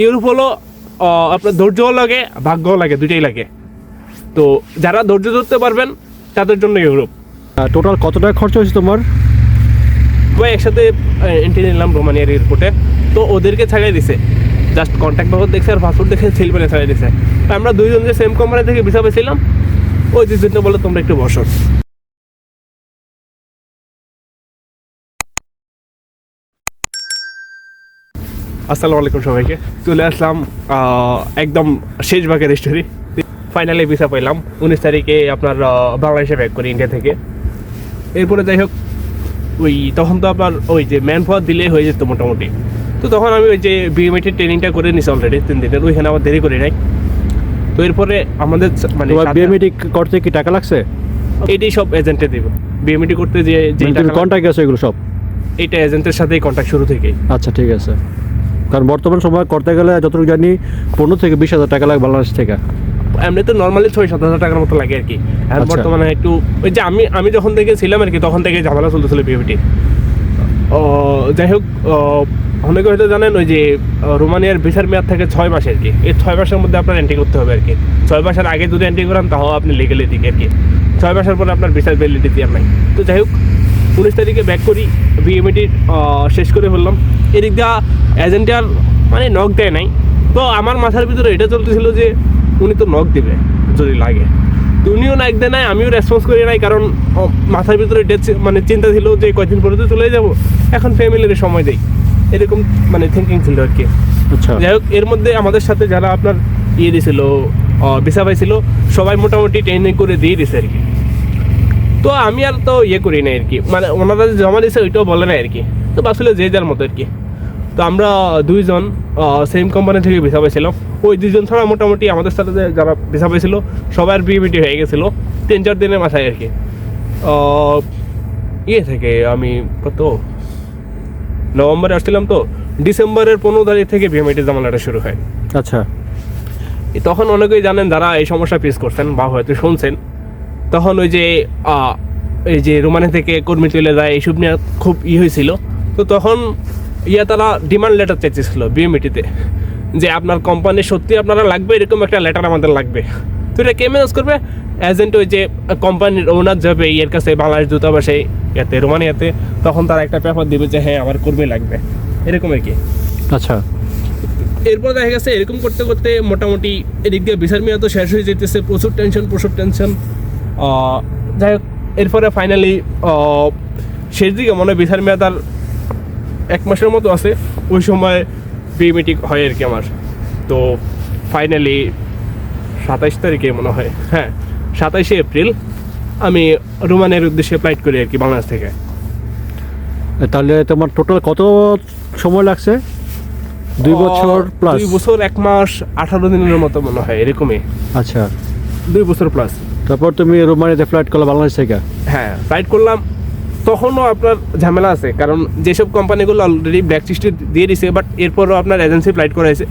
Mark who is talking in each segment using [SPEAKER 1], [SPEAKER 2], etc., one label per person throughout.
[SPEAKER 1] Europe হলো আপনার ধৈর্যও লাগে ভাগ্যও লাগে দুইটাই লাগে। তো যারা ধৈর্য ধরতে পারবেন তাদের জন্য ইউরোপ
[SPEAKER 2] টোটাল কত টাকা খরচ হয়েছে তোমার?
[SPEAKER 1] ভাই একসাথে এন্ট্রি নিলাম রোমানিয়ার এয়ারপোর্টে তো ওদেরকে ছাড়িয়ে দিছে। জাস্ট কন্ট্যাক্ট বাবদ দেখছে আর পাসপোর্ট দেখে সিল পেলে ছাড়িয়ে দিছে। আমরা দুইজন যে সেম কোম্পানি থেকে ভিসা পেয়েছিলাম ওই দুজনকে বলে তোমরা একটু বসো। আসসালামু আলাইকুম সবাইকে। চলে আসলাম একদম শেষ ভাগের স্টোরি ফাইনালি ভিসা পেলাম উনিশ তারিখে আপনার বাংলাদেশে ব্যাক করি ইন্ডিয়া থেকে। এরপরে যাই হোক ওই তখন তো আপনার ওই যে ম্যান পাওয়ার দিলে হয়ে যেত মোটামুটি। তো তখন আমি ওই যে বিএমএটির ট্রেনিংটা করে নিছি অলরেডি তিন দিনের। ওইখানে আবার দেরি করি নাই। তো এরপরে আমাদের মানে
[SPEAKER 2] বিএমইটি করতে কি টাকা লাগছে?
[SPEAKER 1] এটাই সব এজেন্টে দিব। বিএমএটি করতে যে যে
[SPEAKER 2] মানে কন্ট্যাক্ট আছে এগুলো সব?
[SPEAKER 1] এইটা এজেন্টের সাথেই কন্ট্যাক্ট শুরু থেকেই।
[SPEAKER 2] আচ্ছা ঠিক আছে। কারণ বর্তমান সময় করতে গেলে যতটুকু জানি পনেরো থেকে বিশ হাজার টাকা লাগে বাংলাদেশ থেকে।
[SPEAKER 1] এমনি তো নর্মালি ছয় সাত হাজার টাকার মতো লাগে আর কি। আর
[SPEAKER 2] আচ্ছা।
[SPEAKER 1] বর্তমানে একটু ওই যে আমি আমি যখন থেকে ছিলাম আর কি তখন থেকে ঝামেলা চলতেছিল ও যাই হোক অনেকে হয়তো জানেন ওই যে রোমানিয়ার ভিসার মেয়াদ থাকে ছয় মাস আর কি। এই ছয় মাসের মধ্যে আপনার এন্ট্রি করতে হবে আর কি। ছয় মাসের আগে যদি এন্ট্রি করান তাও আপনি লিগেলি দিকে আর কি। ছয় মাসের পরে আপনার ভিসার ভ্যালিডিটি আর নাই। তো যাই হোক উনিশ তারিখে ব্যাক করি বিএমটি শেষ করে ফেললাম। এদিক দিয়ে এজেন্টে আর মানে নখ দেয় নাই। তো আমার মাথার ভিতরে এটা চলতেছিল যে উনি তো নখ দিবে যদি লাগে। তো উনিও নাক দেয় নাই আমিও রেসপন্স করি নাই কারণ মাথার ভিতরে এটা মানে চিন্তা ছিল যে কয়দিন পরে তো চলে যাব। এখন ফ্যামিলির সময় দেই। এরকম মানে থিঙ্কিং ছিল আর কি।
[SPEAKER 2] আচ্ছা।
[SPEAKER 1] যাই হোক এর মধ্যে আমাদের সাথে যারা আপনার ইয়ে দিছিল ভিসা পাইছিল সবাই মোটামুটি ট্রেনিং করে দিয়ে দিছে আর কি। তো আমি আর তো ইয়ে করি না আর কি। মানে ওনারা যে জমা দিছে ওইটাও বলে না আর কি। তো আসলে যে যার মতো আর কি। তো আমরা দুইজন সেম কোম্পানি থেকে ভিসা পাইছিলাম। ওই দুইজন ছাড়া মোটামুটি আমাদের সাথে যারা ভিসা পাইছিল সবার বিবিটি হয়ে গেছিল। তিন চার দিনের মাথায় আর কি। ইয়ে থেকে আমি কত? নভেম্বরে আসছিলাম তো। ডিসেম্বরের পনেরো তারিখ থেকে বিএমআইটি জামালাটা শুরু হয়।
[SPEAKER 2] আচ্ছা।
[SPEAKER 1] তখন অনেকেই জানেন যারা এই সমস্যা ফেস করছেন বা হয়তো শুনছেন তখন ওই যে এই যে রোমানি থেকে কর্মী চলে যায় এইসব নিয়ে খুব ই হয়েছিল। তো তখন ইয়া তারা ডিমান্ড লেটার চাইতেছিল বিএমইটিতে যে আপনার কোম্পানি সত্যি আপনারা লাগবে? এরকম একটা লেটার আমাদের লাগবে। তো এটা কে ম্যানেজ করবে? এজেন্ট ওই যে কোম্পানির ওনার যাবে ইয়ের কাছে বাংলাদেশ দূতাবাসে ইয়াতে রোমানিয়াতে তখন তারা একটা পেপার দিবে যে হ্যাঁ আমার কর্মী লাগবে। এরকম আর কি।
[SPEAKER 2] আচ্ছা।
[SPEAKER 1] এরপর দেখা গেছে এরকম করতে করতে মোটামুটি এদিক দিয়ে বিচার মেয়াদ তো শেষ হয়ে যেতেছে প্রচুর টেনশন প্রচুর টেনশন যাই হোক এরপরে ফাইনালি শেষ দিকে মনে হয় বিচার মেয়াদ আর এক মাসের মতো আছে ওই সময় বিমিটিং হয় আর কি আমার। তো ফাইনালি সাতাইশ তারিখে মনে হয় হ্যাঁ সাতাইশে এপ্রিল আমি রোমানের উদ্দেশ্যে ফ্লাইট করি আর কি বাংলাদেশ থেকে।
[SPEAKER 2] তাহলে তোমার টোটাল কত সময় লাগছে? দুই বছর প্লাস
[SPEAKER 1] দুই বছর এক মাস আঠারো দিনের মতো মনে হয় এরকমই।
[SPEAKER 2] আচ্ছা।
[SPEAKER 1] দুই বছর প্লাস
[SPEAKER 2] তারপর তুমি রোমানিয়াতে ফ্লাইট করলে বাংলাদেশ থেকে?
[SPEAKER 1] হ্যাঁ ফ্লাইট করলাম। তখনও আপনার ঝামেলা আছে কারণ যেসব কোম্পানিগুলো অলরেডি ব্ল্যাক লিস্টে দিয়ে দিছে বাট এরপরও আপনার এজেন্সি ফ্লাইট করাইছে।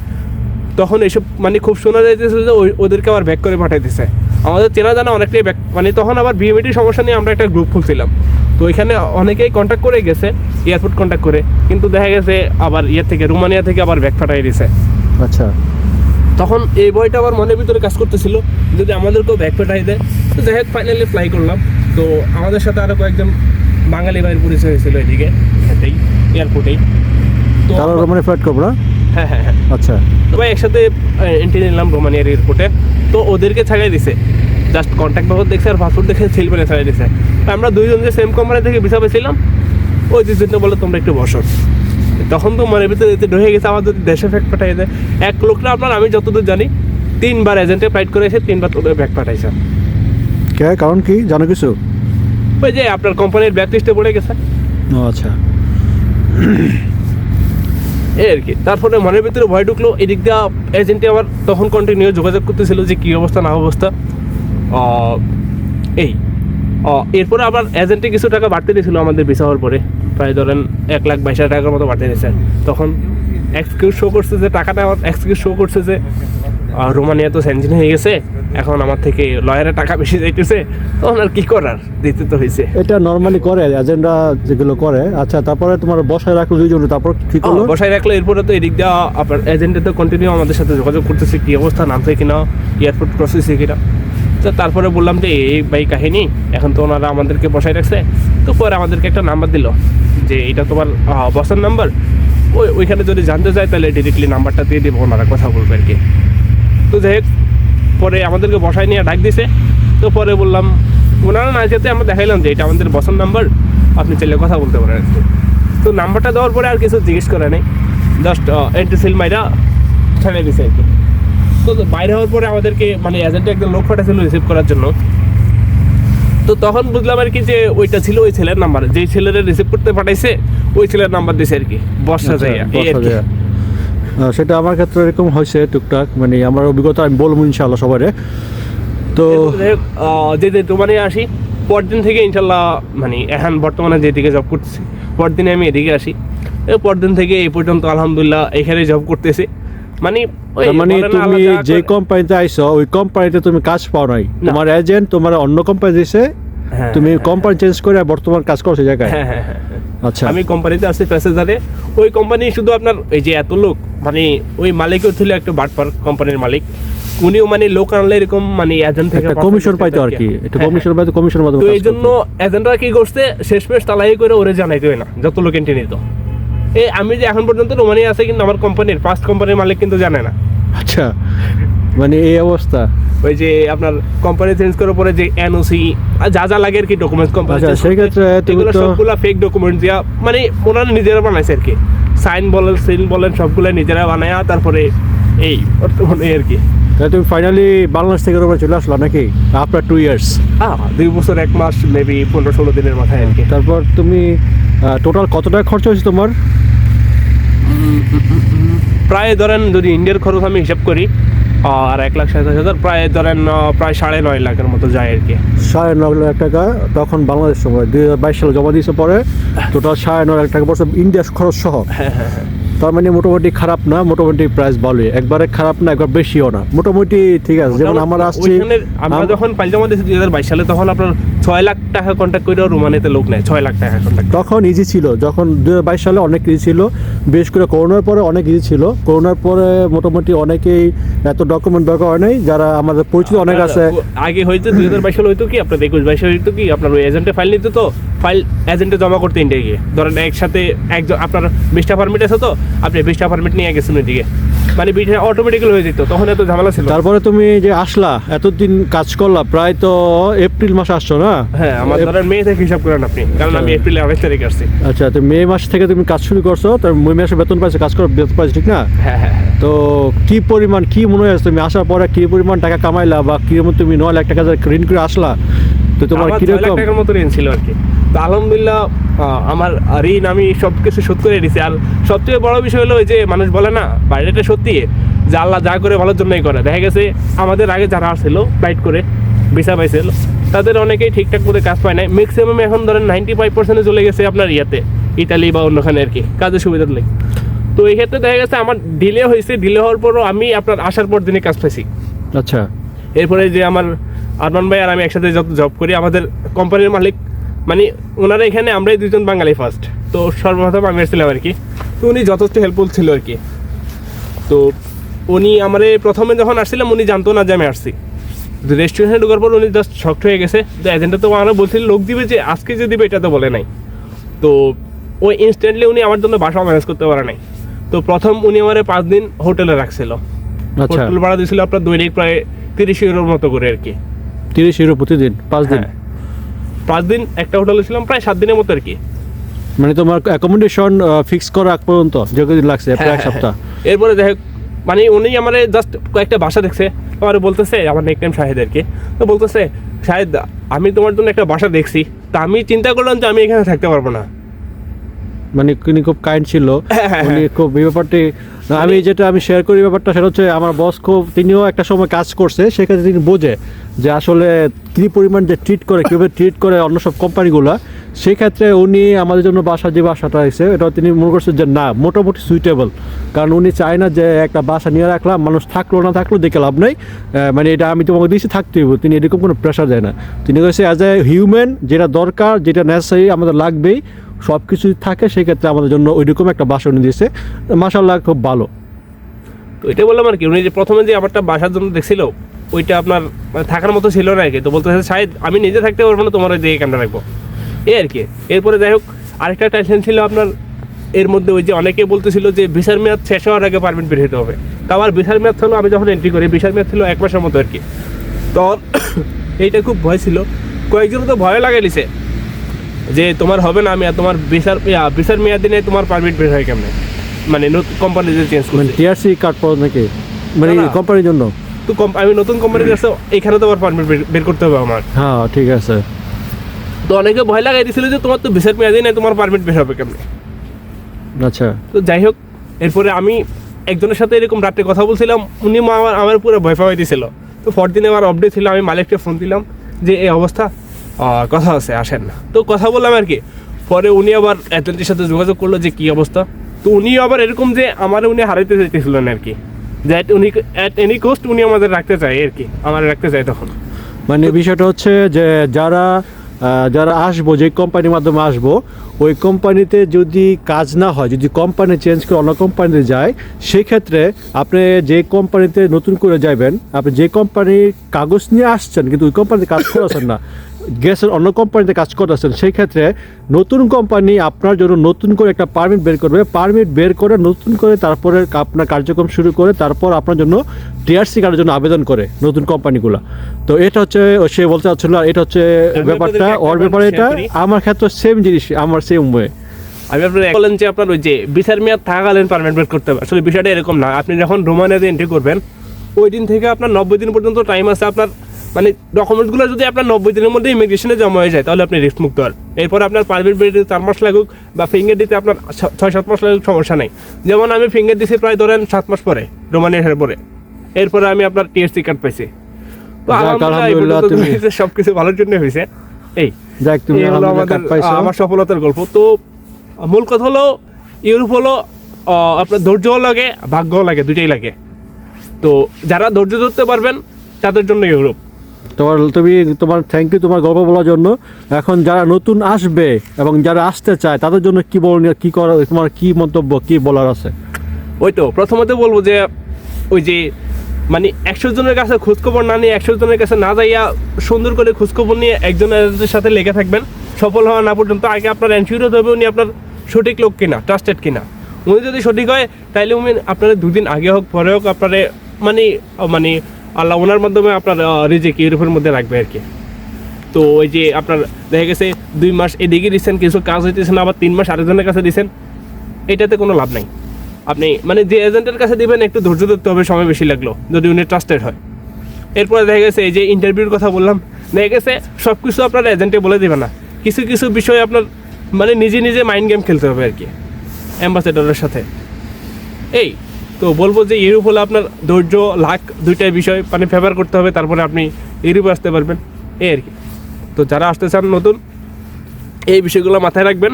[SPEAKER 1] তখন এসব মানে খুব শোনা যাইতেছে যে ওদেরকে আবার ব্যাক করে পাঠাই দিছে আমাদের চেনা জানা অনেকটাই ব্যাক মানে তখন আবার বিএমএটির সমস্যা নিয়ে আমরা একটা গ্রুপ খুলছিলাম। তো এখানে অনেকেই কন্ট্যাক্ট করে গেছে এয়ারপোর্ট কন্ট্যাক্ট করে কিন্তু দেখা গেছে আবার ইয়ে থেকে রোমানিয়া থেকে আবার ব্যাক পাঠাই দিছে।
[SPEAKER 2] আচ্ছা।
[SPEAKER 1] তখন এই ভয়টা আমার মনের ভিতরে কাজ করতেছিল যদি আমাদেরকেও ব্যাক পেটাই দেয়। তো যাই হোক ফাইনালি ফ্লাই করলাম। তো আমাদের সাথে আরও কয়েকজন বাঙালি ভাইয়ের পরিচয় হয়েছিল এদিকে এতেই এয়ারপোর্টেই তো
[SPEAKER 2] রোমানিয়া ফ্লাইট করব না
[SPEAKER 1] হ্যাঁ হ্যাঁ হ্যাঁ।
[SPEAKER 2] আচ্ছা।
[SPEAKER 1] তো ভাই একসাথে এন্ট্রি নিলাম রোমানিয়ার এয়ারপোর্টে তো ওদেরকে ছাড়িয়ে দিছে। জাস্ট কন্ট্যাক্ট বাবদ দেখছে আর পাসপোর্ট দেখে সিল পেলে ছাড়িয়ে দিছে। আমরা দুইজন যে সেম কোম্পানি থেকে ভিসা পেয়েছিলাম ওই দুজনকে বলে তোমরা একটু বসো। তখন তো মনের ভিতরে এতে ঢুকে গেছে আমার যদি দেশে ফ্যাক পাঠাই দেয়। এক লোকটা আপনার আমি যতদূর জানি তিনবার এজেন্টে ফ্লাইট করে এসে তিনবার তোদের ব্যাগ পাঠাইছে।
[SPEAKER 2] কে? কারণ কি? জানো কিছু?
[SPEAKER 1] ওই যে আপনার কোম্পানির ব্যাক লিস্টে পড়ে গেছে।
[SPEAKER 2] ও আচ্ছা।
[SPEAKER 1] এই আর কি। তারপরে মনের ভিতরে ভয় ঢুকলো। এদিক দিয়ে এজেন্টে আবার তখন কন্টিনিউ যোগাযোগ করতেছিল যে কী অবস্থা না অবস্থা। এই। এরপরে আবার এজেন্টে কিছু টাকা বাড়তে দিয়েছিল আমাদের ভিসা হওয়ার পরে। প্রায় ধরেন এক লাখ বাইশ হাজার টাকার মতো বাড়তে দিয়েছে। তখন এক্সকিউজ শো করছে যে টাকাটা আমার এক্সকিউজ শো করছে যে রোমানিয়া তো স্যাংশন হয়ে গেছে এখন আমার থেকে লয়ারের টাকা বেশি যাইতেছে তখন আর কি করার? দিতে তো হয়েছে
[SPEAKER 2] এটা নর্মালি করে এজেন্ডা যেগুলো করে। আচ্ছা তারপরে তোমার বসায় রাখল দুইজন তারপর কি করল?
[SPEAKER 1] বসায় রাখল এরপরে তো এদিক দেওয়া আপনার এজেন্টে তো কন্টিনিউ আমাদের সাথে যোগাযোগ করতেছে কি অবস্থা নামছে কিনা এয়ারপোর্ট প্রসেসে কিনা। তো তারপরে বললাম যে এই ভাই কাহিনী এখন তো ওনারা আমাদেরকে বসায় রাখছে তো পরে আমাদেরকে একটা নাম্বার দিল যে এটা তোমার বসার নাম্বার ওই, ওইখানে যদি জানতে চাই তাহলে ডিরেক্টলি নাম্বারটা দিয়ে দেবো ওনারা কথা বলবে আর কি। তো যাই হোক, পরে আমাদেরকে বসায় নিয়ে ডাক দিছে। তো পরে বললাম, ওনারা না যেতে আমরা দেখাইলাম যে এটা আমাদের বসার নাম্বার আপনি চাইলে কথা বলতে পারেন আর কি। তো নাম্বারটা দেওয়ার পরে আর কিছু জিজ্ঞেস করে নাই। জাস্ট এন্ট্রি সিল মাইরা ছেড়ে দিছে আর কি। তো বাইরে হওয়ার পরে আমাদেরকে মানে এজেন্টে একজন লোক পাঠাছিল রিসিভ করার জন্য। তো তখন বুঝলাম আর কি যে ওইটা ছিল ওই ছেলের নাম্বার যেই ছেলেরা রিসিভ করতে পাঠাইছে ওই ছেলের নাম্বার দিছে আর কি। বর্ষা
[SPEAKER 2] আচ্ছা। আহ, সেটা আমার ক্ষেত্রে এরকম হয়েছে টুকটাক মানে আমার অভিজ্ঞতা আমি বলব ইনশাআল্লাহ সবারে তো
[SPEAKER 1] যে যে তোমানে আসি পরদিন থেকে ইনশাল্লাহ মানে এখন বর্তমানে যেদিকে জব করতেছি পরদিনে আমি এদিকে আসি। পরদিন থেকে এই পর্যন্ত আলহামদুলিল্লাহ এখানে জব করতেছি। মানে
[SPEAKER 2] মানে তুমি
[SPEAKER 1] যে
[SPEAKER 2] কোম্পানিতে আইছো ওই কোম্পানিতে তুমি কাজ পাও নাই। তোমার এজেন্ট তোমার অন্য কোম্পানি দিছে
[SPEAKER 1] হ্যাঁ,
[SPEAKER 2] তুমি
[SPEAKER 1] হ্যাঁ,
[SPEAKER 2] কোম্পানি চেঞ্জ করে বর্তমান কাজ করছ জায়গায়।
[SPEAKER 1] হ্যাঁ হ্যাঁ হ্যাঁ হ্যাঁ।
[SPEAKER 2] আচ্ছা।
[SPEAKER 1] আমি কোম্পানিতে আছি প্যাসেঞ্জারে ওই কোম্পানি শুধু আপনার এই যে এত লোক মানে ওই মালিকও ছিল একটা বাটপার কোম্পানির মালিক। উনিও মানে লোক আনলে এরকম মানে এজেন্ট থেকে
[SPEAKER 2] কমিশন পাইতো আর কি।
[SPEAKER 1] হ্যাঁ,
[SPEAKER 2] একটা
[SPEAKER 1] হ্যাঁ।
[SPEAKER 2] কমিশন পাইতো কমিশনের মাধ্যমে
[SPEAKER 1] তো এই জন্য এজেন্টরা কি করছে? শেষমেশ তালাই করে ওরে জানাইতে হয় না যত লোক এন্ট্রি নিত। এই আমি যে এখন পর্যন্ত রোমানি আছে কিন্তু আমার কোম্পানির ফার্স্ট কোম্পানির মালিক কিন্তু জানে না।
[SPEAKER 2] আচ্ছা মানে এই অবস্থা।
[SPEAKER 1] ওই যে আপনার কোম্পানি চেঞ্জ করার পরে যে এনওসি যা যা লাগে আর কি ডকুমেন্টস কোম্পানি
[SPEAKER 2] আচ্ছা, সেই ক্ষেত্রে তুমি
[SPEAKER 1] এগুলো সবগুলা ফেক ডকুমেন্ট দিয়া মানে ওনারা নিজেরা বানাইছে আর কি। সাইন বলেন সিল বলেন সবগুলা নিজেরা বানায়া তারপরে এই বর্তমানে আর কি।
[SPEAKER 2] তাহলে তুমি ফাইনালি বাংলাদেশ থেকে রোমে চলে আসলো নাকি? আফটার টু ইয়ার্স
[SPEAKER 1] হ্যাঁ দুই বছর এক মাস মেবি পনেরো ষোলো দিনের মাথায় আর কি।
[SPEAKER 2] তারপর তুমি টোটাল কত টাকা খরচ হয়েছে তোমার?
[SPEAKER 1] প্রায় ধরেন যদি ইন্ডিয়ার খরচ আমি হিসাব করি আর এক লাখ সাতাশ হাজার প্রায় ধরেন প্রায় সাড়ে নয় লাখের মতো যায় আর কি।
[SPEAKER 2] সাড়ে নয় লাখ টাকা তখন বাংলাদেশ সময় দুই হাজার বাইশ সালে জমা দিয়েছে পরে টোটাল সাড়ে নয় লাখ টাকা পড়ছে ইন্ডিয়ার খরচ সহ। হ্যাঁ হ্যাঁ তার মানে মোটামুটি খারাপ না মোটামুটি প্রাইস ভালোই। একবারে খারাপ না একবার বেশিও না। মোটামুটি ঠিক আছে যেমন আমার আসছে
[SPEAKER 1] আমরা যখন পাইল জমা দিয়েছি দুই হাজার বাইশ সালে তখন আপনার ছয় লাখ টাকা কন্ট্যাক্ট করে রোমানিতে লোক নেয় ছয় লাখ টাকা কন্ট্যাক্ট
[SPEAKER 2] তখন ইজি ছিল যখন দু বাইশ সালে অনেক ইজি ছিল বিশেষ করে করোনার পরে অনেক ইজি ছিল। করোনার পরে মোটামুটি অনেকেই এত ডকুমেন্ট দরকার হয় নাই যারা আমাদের পরিচিত অনেক আছে।
[SPEAKER 1] আগে হয়েছে দুই হাজার বাইশ সালে হয়তো কি আপনার একুশ বাইশে হয়তো কি আপনার ওই এজেন্টে ফাইল নিতে তো ফাইল এজেন্টে জমা করতে ইন্ডিয়া গিয়ে ধরেন একসাথে একজন আপনার বিশটা পারমিট আছে তো আপনি বিশটা পারমিট নিয়ে গেছেন ওইদিকে। মানে বিশটা অটোমেটিক্যাল হয়ে যেত তখন এত ঝামেলা ছিল।
[SPEAKER 2] তারপরে তুমি যে আসলা এতদিন কাজ করলা প্রায় তো এপ্রিল মাসে আসছো না?
[SPEAKER 1] হ্যাঁ আমার ধরেন মে থেকে হিসাব করেন আপনি কারণ আমি এপ্রিলে অনেক তারিখ আসছি।
[SPEAKER 2] আচ্ছা তো মে মাস থেকে তুমি কাজ শুরু করছ তো মে মাসে বেতন পাইছো কাজ করো বেতন পাইছো ঠিক না?
[SPEAKER 1] হ্যাঁ হ্যাঁ হ্যাঁ।
[SPEAKER 2] তো কি পরিমাণ কি মনে হয় তুমি আসার পরে কি পরিমাণ টাকা কামাইলা বা কীরকম তুমি নয় লাখ টাকা ঋণ করে আসলা তো তোমার
[SPEAKER 1] লাখ
[SPEAKER 2] কীরকম?
[SPEAKER 1] টাকার মতো ঋণ ছিল আর কি। তো আলহামদুলিল্লাহ আমার ঋণ আমি সব কিছু শোধ করে দিছি। আর সবথেকে বড় বিষয় হলো ওই যে মানুষ বলে না বাইরেটা সত্যি যে আল্লাহ যা করে ভালোর জন্যই করে। দেখা গেছে আমাদের আগে যারা আসছিল ফ্লাইট করে ভিসা পাইছিল তাদের অনেকেই ঠিকঠাক মতো কাজ পায় নাই। ম্যাক্সিমাম এখন ধরেন নাইনটি ফাইভ পার্সেন্টে চলে গেছে আপনার ইয়াতে ইতালি বা অন্যখানে আর কি কাজের সুবিধার লেগে। তো এই ক্ষেত্রে দেখা গেছে আমার ডিলে হয়েছে। ডিলে হওয়ার পরও আমি আপনার আসার পর দিনে কাজ পাইছি।
[SPEAKER 2] আচ্ছা।
[SPEAKER 1] এরপরে যে আমার আরমান ভাই আর আমি একসাথে যত জব করি। আমাদের কোম্পানির মালিক মানে ওনারা এখানে আমরাই দুজন বাঙালি ফার্স্ট তো সর্বপ্রথম আমি এসেছিলাম আর কি। তো উনি যথেষ্ট হেল্পফুল ছিল আর কি। তো উনি আমার প্রথমে যখন আসছিলাম উনি জানতো না যে আমি আসছি। রেস্টুরেন্টে ঢোকার পর উনি জাস্ট শক্ট হয়ে গেছে। তো এজেন্টটা তো আমরা বলছিল লোক দিবে যে আজকে যে দিবে এটা তো বলে নাই। তো ওই ইনস্ট্যান্টলি উনি আমার জন্য বাসা ম্যানেজ করতে পারে নাই। তো প্রথম উনি আমার পাঁচ দিন হোটেলে রাখছিল।
[SPEAKER 2] আচ্ছা।
[SPEAKER 1] হোটেল ভাড়া দিয়েছিল আপনার দৈনিক প্রায় তিরিশ ইউরোর মতো করে আর কি।
[SPEAKER 2] তিরিশ ইউরো প্রতিদিন পাঁচ দিন।
[SPEAKER 1] হ্যাঁ। পাঁচ দিন একটা হোটেলে ছিলাম প্রায় সাত দিনের মতো আর কি।
[SPEAKER 2] মানে তোমার অ্যাকোমোডেশন ফিক্স করা আগ পর্যন্ত যে কদিন লাগছে প্রায় এক
[SPEAKER 1] হ্যাঁ,
[SPEAKER 2] সপ্তাহ।
[SPEAKER 1] হ্যাঁ। এরপরে দেখ মানে উনি আমার জাস্ট কয়েকটা বাসা দেখছে আমার বলতেছে আমার নেক নেম শাহেদ আর কি তো বলতেছে শাহেদ আমি তোমার জন্য একটা বাসা দেখছি তা আমি চিন্তা করলাম যে আমি এখানে থাকতে পারব না।
[SPEAKER 2] মানে তিনি খুব কাইন্ড ছিল
[SPEAKER 1] হ্যাঁ,
[SPEAKER 2] উনি খুব এই ব্যাপারটি আমি যেটা আমি শেয়ার করি ব্যাপারটা সেটা হচ্ছে আমার বস খুব তিনিও একটা সময় কাজ করছে সেক্ষেত্রে তিনি বোঝে। যে আসলে কী পরিমাণ যে ট্রিট করে, কীভাবে ট্রিট করে অন্য সব কোম্পানিগুলো সেই ক্ষেত্রে উনি আমাদের জন্য বাসা যে বাসাটা আছে, এটা তিনি মনে করছেন যে না, মোটামুটি সুইটেবল কারণ উনি চায় না যে একটা বাসা নিয়ে রাখলাম, মানুষ থাকল না থাকল দেখে লাভ নেই। মানে এটা আমি তোমাকে দিয়েছি থাকতেই হবে। তিনি এরকম কোনো প্রেশার দেয় না। তিনি বলছে অ্যাজ এ হিউম্যান যেটা দরকার, যেটা নেসেসারি আমাদের লাগবেই। সব কিছু থাকে সেক্ষেত্রে আমাদের জন্য ওইরকম একটা বাসা উনি দিয়েছে। মাসাল্লাহ খুব ভালো।
[SPEAKER 1] তো এটা বললাম আর কি, উনি যে প্রথমে যে আমারটা বাসার জন্য দেখছিল ওইটা আপনার থাকার মতো ছিল না আর কি। তো বলতেছে শায়দ আমি নিজে থাকতে পারব না তোমার ওই দিকে কেন রাখব। এই আর কি। এরপরে যাই হোক আরেকটা টেনশন ছিল আপনার এর মধ্যে ওই যে অনেকে বলতেছিল যে ভিসার মেয়াদ শেষ হওয়ার আগে পারমিট বের হতে হবে। তো আমার ভিসার মেয়াদ ছিল আমি যখন এন্ট্রি করি ভিসার মেয়াদ ছিল এক মাসের মতো আর কি। তো এইটা খুব ভয় ছিল। কয়েকজন তো ভয় লাগাই দিছে যে তোমার হবে না আমি আর তোমার ভিসার ভিসার মেয়াদ দিনে তোমার পারমিট বের হয় কেমনে? মানে কোম্পানি চেঞ্জ
[SPEAKER 2] মানে
[SPEAKER 1] করছে।
[SPEAKER 2] টিআরসি কার্ড পাওয়া নাকি? মানে। কোম্পানির জন্য?
[SPEAKER 1] তো কম আমি নতুন কোম্পানির কাছে এখানে তো আবার পারমিট বের করতে হবে আমার।
[SPEAKER 2] হ্যাঁ ঠিক আছে।
[SPEAKER 1] তো অনেকে ভয় লাগাই দিয়েছিল যে তোমার তো ভিসার মেয়াদই নেই তোমার পারমিট বের হবে কেমনে?
[SPEAKER 2] আচ্ছা।
[SPEAKER 1] তো যাই হোক এরপরে আমি একজনের সাথে এরকম রাত্রে কথা বলছিলাম উনি মা আমার আমার পুরো ভয় পাওয়াই দিয়েছিল তো পরদিন আমার আপডেট ছিল আমি মালিককে ফোন দিলাম যে এই অবস্থা কথা আছে আসেন না। তো কথা বললাম আর কি। পরে উনি আবার এজেন্টের সাথে যোগাযোগ করল যে কী অবস্থা? তো উনি আবার এরকম যে আমার উনি হারাইতে চাইতেছিলেন আর কি। At উনি অ্যাট এনি কোস্ট উনি আমাদের রাখতে চায় আর কি আমার রাখতে চায় তখন।
[SPEAKER 2] মানে বিষয়টা হচ্ছে যে যারা যারা আসব, যে কোম্পানির মাধ্যমে আসব, ওই কোম্পানিতে যদি কাজ না হয়, যদি কোম্পানি চেঞ্জ করে অন্য কোম্পানিতে যায়, সেক্ষেত্রে আপনি যে কোম্পানিতে নতুন করে যাবেন আপনি যে কোম্পানির কাগজ নিয়ে আসছেন, কিন্তু ওই কোম্পানিতে কাজ করেছেন না গ্যাসের অন্য কোম্পানিতে কাজ করতেছেন সেই ক্ষেত্রে নতুন কোম্পানি আপনার জন্য নতুন করে একটা পারমিট বের করবে। পারমিট বের করে নতুন করে তারপরে আপনার কার্যক্রম শুরু করে তারপর আপনার জন্য টিআরসি কার্ডের জন্য আবেদন করে নতুন কোম্পানিগুলো। তো এটা হচ্ছে সে বলতে চাচ্ছিল এটা হচ্ছে ব্যাপারটা। ওর ব্যাপারে এটা আমার ক্ষেত্রে সেম জিনিস আমার সেম ওয়ে
[SPEAKER 1] আমি আপনার বলেন যে আপনার ওই যে বিচার মেয়াদ থাকাকালীন পারমিট বের করতে হবে। আসলে বিষয়টা এরকম না। আপনি যখন রোমানিয়াতে এন্ট্রি করবেন ওই দিন থেকে আপনার নব্বই দিন পর্যন্ত টাইম আছে আপনার মানে ডকুমেন্টসগুলো যদি আপনার নব্বই দিনের মধ্যে ইমিগ্রেশনে জমা হয়ে যায় তাহলে আপনি রিস্ক মুক্ত হন। এরপর আপনার পারমিট বের দিতে চার মাস লাগুক বা ফিঙ্গার দিতে আপনার ছয় সাত মাস লাগুক সমস্যা নেই। যেমন আমি ফিঙ্গার দিছি প্রায় ধরেন সাত মাস পরে রোমানিয়া পরে। এরপরে আমি আপনার টিএসসি কার্ড পাইছি। তো আলহামদুলিল্লাহ হয়েছে, সবকিছু ভালোর জন্য হয়েছে। এই আমার সফলতার গল্প। তো মূল কথা হলো ইউরোপ হলো আপনার ধৈর্যও লাগে ভাগ্যও লাগে দুটাই লাগে। তো যারা ধৈর্য ধরতে পারবেন তাদের জন্য ইউরোপ
[SPEAKER 2] তোমার, তুমি তোমার থ্যাংক ইউ তোমার গল্প বলার জন্য। এখন যারা নতুন আসবে এবং যারা আসতে চায়, তাদের জন্য কি বল কি করা, তোমার কি মন্তব্য, কি বলার আছে?
[SPEAKER 1] ওই তো, প্রথমত বলব যে, ওই যে মানে একশো জনের কাছে খোঁজখবর না নিয়ে, একশো জনের কাছে না যাইয়া সুন্দর করে খোঁজখবর নিয়ে একজনের সাথে লেগে থাকবেন। সফল হওয়া না পর্যন্ত আগে আপনার এনশিওর হতে হবে উনি আপনার সঠিক লোক কিনা ট্রাস্টেড কিনা। উনি যদি সঠিক হয় তাহলে উনি আপনার দুদিন আগে হোক, পরে হোক, আপনার মানে মানে আল্লাহ ওনার মাধ্যমে আপনার রিজিক ইউরোপের মধ্যে রাখবে আর কি। তো ওই যে আপনার, দেখা গেছে দুই মাস এদিকে দিচ্ছেন কিছু কাজ হইতেছেন আবার তিন মাস আরেকজনের কাছে দিচ্ছেন এটাতে কোনো লাভ নাই। আপনি মানে যে এজেন্টের কাছে দিবেন, একটু ধৈর্য ধরতে হবে, সময় বেশি লাগল, যদি উনি ট্রাস্টেড হয়। এরপরে দেখা গেছে, এই যে ইন্টারভিউর কথা বললাম, দেখা গেছে সব কিছু আপনার এজেন্টে বলে দেবে না। কিছু কিছু বিষয় আপনার মানে নিজে নিজে মাইন্ড গেম খেলতে হবে আর কি অ্যাম্বাসেডরের সাথে। এই তো বলব যে ইউরোপ হলে আপনার ধৈর্য, লাখ দুইটাই বিষয় মানে ফেভার করতে হবে, তারপরে আপনি ইউরোপে আসতে পারবেন। এই আর কি। তো যারা আসতে চান নতুন, এই বিষয়গুলো মাথায় রাখবেন।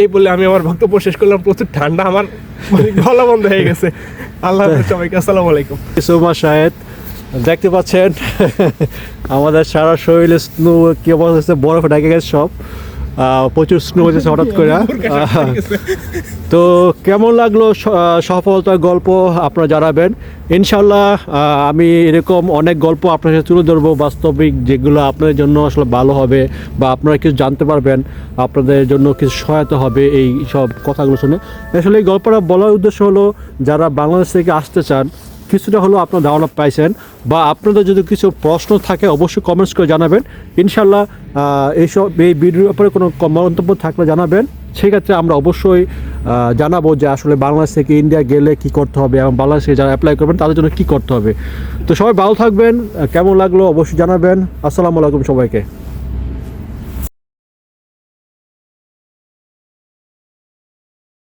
[SPEAKER 1] এই বলে আমি আমার বক্তব্য শেষ করলাম, প্রচুর ঠান্ডা আমার মানে গলা বন্ধ হয়ে গেছে। আল্লাহ সবাইকে, আসসালামু আলাইকুম।
[SPEAKER 2] সোমা শাহেদ। দেখতে পাচ্ছেন, আমাদের সারা শরীরে স্নো কি অবস্থা বরফে ঢেকে গেছে সব। প্রচুর স্নো হয়েছে হঠাৎ করে। তো কেমন লাগল সফলতার গল্প আপনারা জানাবেন? ইনশাল্লাহ আমি এরকম অনেক গল্প আপনার সাথে তুলে ধরবো বাস্তবিক যেগুলো আপনাদের জন্য আসলে ভালো হবে বা আপনারা কিছু জানতে পারবেন আপনাদের জন্য কিছু সহায়তা হবে এই সব কথাগুলো শুনে। আসলে এই গল্পটা বলার উদ্দেশ্য হলো যারা বাংলাদেশ থেকে আসতে চান কিছুটা হলেও আপনার ধারণা পাইছেন বা আপনাদের যদি কিছু প্রশ্ন থাকে, অবশ্যই কমেন্টস করে জানাবেন। ইনশাল্লাহ এইসব, এই ভিডিওর ব্যাপারে কোনো মন্তব্য থাকলে জানাবেন। সেক্ষেত্রে আমরা অবশ্যই জানাব যে আসলে বাংলাদেশ থেকে ইন্ডিয়া গেলে কি করতে হবে এবং বাংলাদেশে যারা অ্যাপ্লাই করবেন, তাদের জন্য কি করতে হবে। তো সবাই ভালো থাকবেন কেমন লাগল অবশ্যই জানাবেন। আসসালামু আলাইকুম সবাইকে।